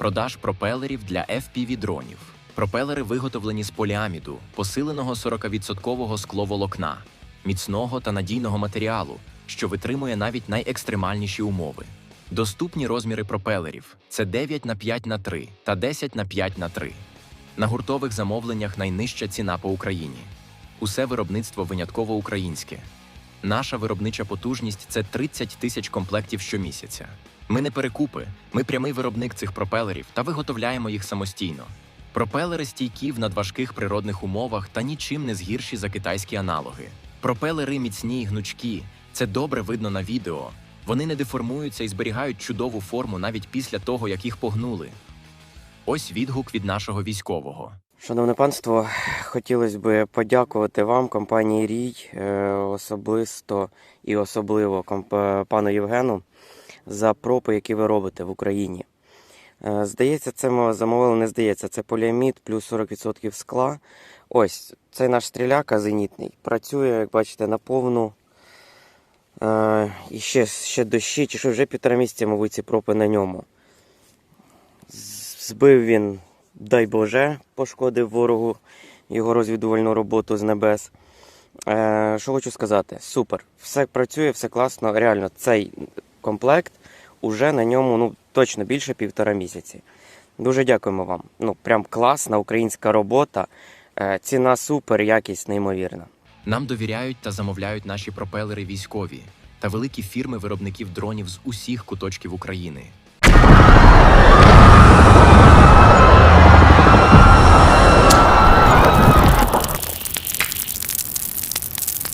Продаж пропелерів для FPV-дронів. Пропелери виготовлені з поліаміду, посиленого 40% скловолокна, міцного та надійного матеріалу, що витримує навіть найекстремальніші умови. Доступні розміри пропелерів це 9 на 5 на 3 та 10 на 5 на 3. На гуртових замовленнях найнижча ціна по Україні. Усе виробництво винятково українське. Наша виробнича потужність це 30 тисяч комплектів щомісяця. Ми не перекупи, ми прямий виробник цих пропелерів та виготовляємо їх самостійно. Пропелери стійкі в надважких природних умовах та нічим не згірші за китайські аналоги. Пропелери міцні й гнучкі, це добре видно на відео. Вони не деформуються і зберігають чудову форму навіть після того, як їх погнули. Ось відгук від нашого військового. Шановне панство, хотілося б подякувати вам, компанії Рій, е, особисто і особливо пану Євгену за пропи, які ви робите в Україні. Е, Здається, це ми замовили, не здається, це поліамід плюс 40% скла. Ось, цей наш стріляка зенітний працює, як бачите, на повну. Е, І ще, ще дощі, чи що вже півтора місяця, мабуть, ці пропи на ньому. Збив він, дай Боже, пошкодив ворогу його розвідувальну роботу з небес. Е, що хочу сказати, супер. Все працює, все класно. Реально, цей комплект уже на ньому ну, точно більше півтора місяці. Дуже дякуємо вам. Ну, прям класна українська робота. Е, ціна супер, якість неймовірна. Нам довіряють та замовляють наші пропелери військові та великі фірми виробників дронів з усіх куточків України.